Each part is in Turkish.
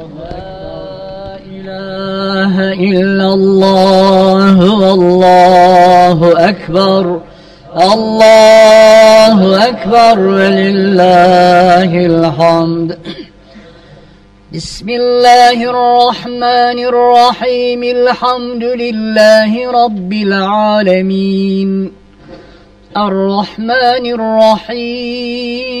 لا إله إلا الله والله أكبر الله أكبر ولله الحمد بسم الله الرحمن الرحيم الحمد لله رب العالمين الرحمن الرحيم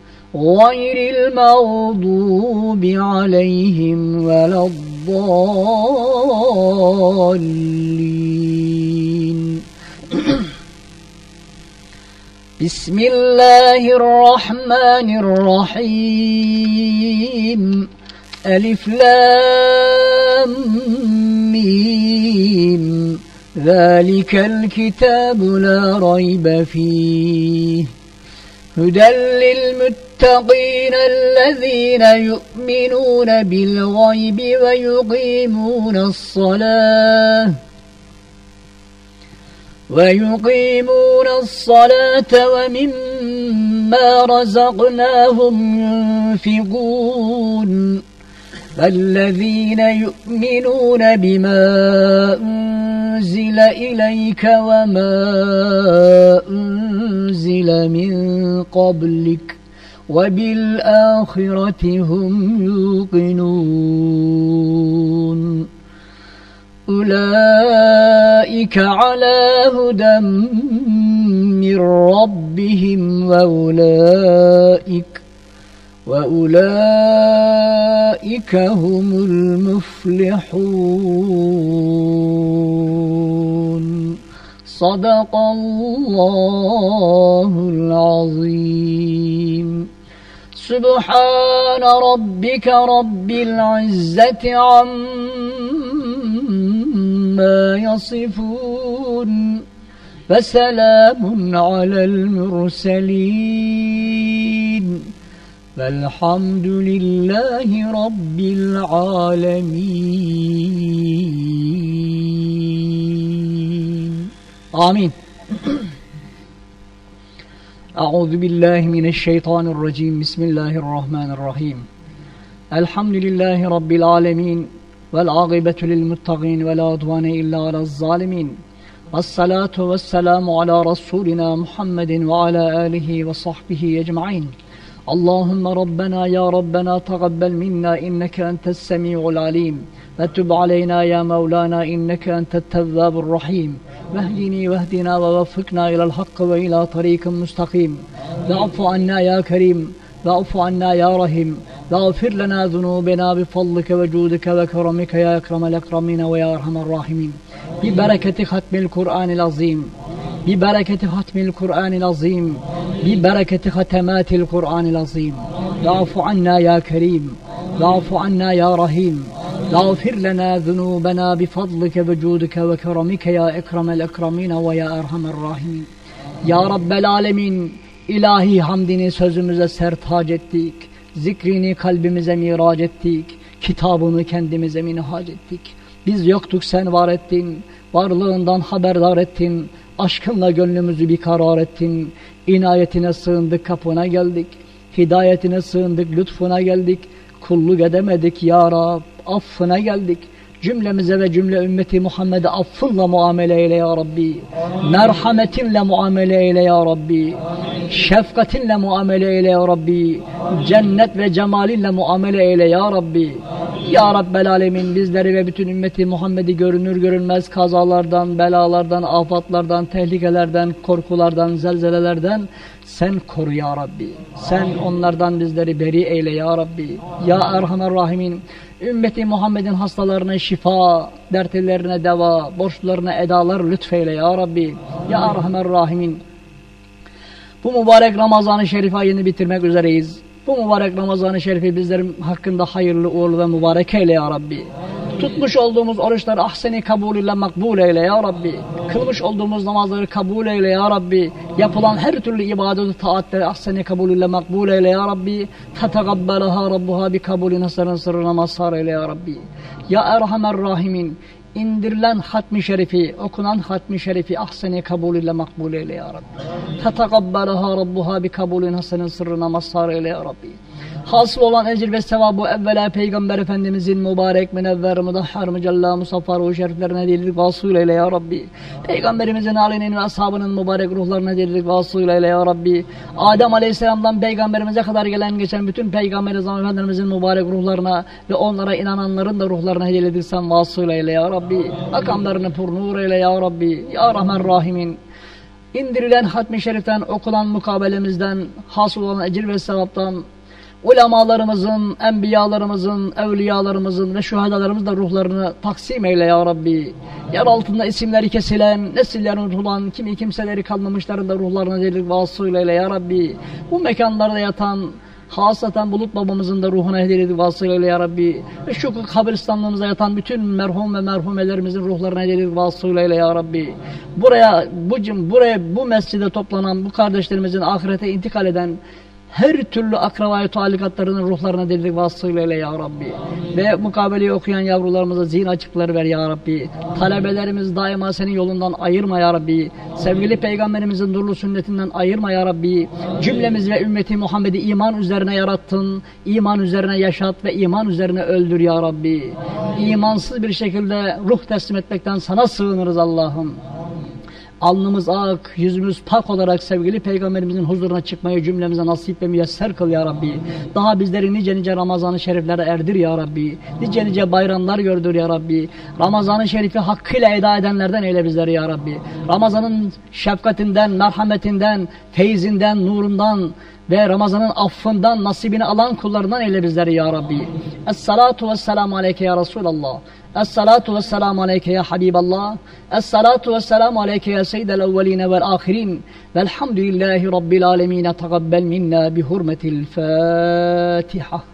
غير المغضوب عليهم ولا الضالين. بسم الله الرحمن الرحيم. ألف لام ميم. ذلك الكتاب لا ريب فيه. هدى للمتقين. الذين يؤمنون بالغيب ويقيمون الصلاة ويقيمون الصلاة ومما رزقناهم ينفقون. فالذين يؤمنون بما أنزل إليك وما أنزل من قبلك وبالآخرة هم يوقنون. أولئك على هدى من ربهم وأولئك وأولئك هم المفلحون. صدق الله العظيم. سبحان ربك رب العزة عما يصفون فسلام على المرسلين فالحمد لله رب العالمين. آمين. أعوذ بالله من الشيطان الرجيم. بسم الله الرحمن الرحيم. الحمد لله رب العالمين والعاقبة للمتقين ولا عدوان إلا على الظالمين. والصلاة والسلام على رسولنا محمد وعلى آله وصحبه أجمعين. اللهم ربنا يا ربنا تقبل منا إنك أنت السميع العليم. وتب علينا يا مولانا إنك أنت التواب الرحيم. واهدني واهدنا ووفقنا إلى الحق وإلى طريق مستقيم. واعف عنا يا كريم واعف عنا يا رحيم. واغفر لنا ذنوبنا بفضلك وجودك وكرمك يا أكرم الأكرمين ويا أرحم الراحمين. ببركة ختم القرآن العظيم. ببركة ختم القرآن العظيم. ببركة ختمات القرآن العظيم. واعف عنا يا كريم واعف عنا يا رحيم. واغفر لنا ذنوبنا بفضلك وجودك وكرمك يا أكرم الأكرمين ويا أرحم الراحمين Ya Rabbel Alemin ilahi hamdini sözümüze sertac ettik. Zikrini kalbimize mirac ettik. Kitabını kendimize minhac ettik. Biz yoktuk sen var ettin. Varlığından haberdar ettin. Aşkınla gönlümüzü bir karar ettin. İnayetine sığındık kapına geldik. Hidayetine sığındık lütfuna geldik. Kulluk edemedik ya Rab. Affına geldik. Cümlemize ve cümle ümmeti Muhammed'e affınla muamele eyle ya Rabbi. Merhametinle muamele eyle ya Rabbi. Şefkatinle muamele eyle ya Rabbi. Cennet ve cemalinle muamele eyle ya Rabbi. Ya Rabbel Alemin bizleri ve bütün ümmeti Muhammed'i görünür görünmez kazalardan, belalardan, afatlardan, tehlikelerden, korkulardan, zelzelelerden sen koru ya Rabbi. Sen onlardan bizleri beri eyle ya Rabbi. Ya Erhamer Rahimin ümmeti Muhammed'in hastalarına şifa, dertlerine deva, borçlarına edalar lütfeyle ya Rabbi. Ya Erhamer Rahimin bu mübarek Ramazan-ı Şerif ayını bitirmek üzereyiz. Bu mübarek Ramazan-ı Şerif'i bizlerin hakkında hayırlı, uğurlu ve mübarek eyle ya Rabbi. Tutmuş olduğumuz oruçları ahseni kabul ile makbul eyle ya Rabbi. Kılmış olduğumuz namazları kabul eyle ya Rabbi. Yapılan her türlü ibadet taatleri ahseni kabul ile makbul eyle ya Rabbi. Tetagabbelaha Rabbuha bi kabulin hasanın sırrına mazhar eyle ya Rabbi. Ya Erhamer Rahimin indirilen hatmi şerifi, okunan hatmi şerifi ahseni kabul ile makbul eyle ya Rabbi. Tetagabbelaha Rabbuha bi kabulin hasanın sırrına mazhar eyle ya Rabbi. Hasıl olan ecir ve sevabı evvela Peygamber Efendimizin mübarek, münevver, mudahhar, mücella, musaffar o şeriflerine delilik vasıl eyle ya Rabbi. Peygamberimizin alinin ve ashabının mübarek ruhlarına delilik vasıl eyle ya Rabbi. Adem Aleyhisselam'dan Peygamberimize kadar gelen geçen bütün Peygamber Efendimizin mübarek ruhlarına ve onlara inananların da ruhlarına hediye sen vasıl eyle ya Rabbi. Makamlarını pur nur eyle ya Rabbi. Ya Rahman Rahimin indirilen hatmi şeriften okunan mukabelemizden hasıl olan ecir ve sevaptan ulemalarımızın, enbiyalarımızın, evliyalarımızın ve şuhadalarımızın da ruhlarını taksim eyle ya Rabbi. Yer altında isimleri kesilen, nesillerin unutulan, kimi kimseleri kalmamışların da ruhlarına delik vasıl eyle ya Rabbi. Bu mekanlarda yatan, Hasaten Bulut babamızın da ruhuna hediye vasıl ya Rabbi. Şu kabristanlığımızda yatan bütün merhum ve merhumelerimizin ruhlarına hediye vasıl ya Rabbi. Buraya, bu, buraya, bu mescide toplanan bu kardeşlerimizin ahirete intikal eden her türlü akrabayı talikatlarının ruhlarına delilik vasıtıyla ya Rabbi. Ve mukabeleyi okuyan yavrularımıza zihin açıkları ver ya Rabbi. Talebelerimiz daima senin yolundan ayırma ya Rabbi. Sevgili peygamberimizin nurlu sünnetinden ayırma ya Rabbi. Cümlemiz ve ümmeti Muhammed'i iman üzerine yarattın. iman üzerine yaşat ve iman üzerine öldür ya Rabbi. İmansız bir şekilde ruh teslim etmekten sana sığınırız Allah'ım. Alnımız ak, yüzümüz pak olarak sevgili peygamberimizin huzuruna çıkmayı cümlemize nasip ve müyesser kıl ya Rabbi. Daha bizleri nice nice Ramazan-ı Şeriflere erdir ya Rabbi. Nice nice bayramlar gördür ya Rabbi. Ramazan-ı Şerif'i hakkıyla eda edenlerden eyle bizleri ya Rabbi. Ramazan'ın şefkatinden, merhametinden, feyzinden, nurundan, ve Ramazan'ın affından nasibini alan kullarından eyle bizleri ya Rabbi. Es-salatu ve aleyke ya Resulallah. Es-salatu ve aleyke ya Habiballah. Es-salatu ve aleyke ya seyyidel evveline vel ahirin. Velhamdülillahi Rabbil alemin. Tegabbel minna bi hurmetil Fatiha.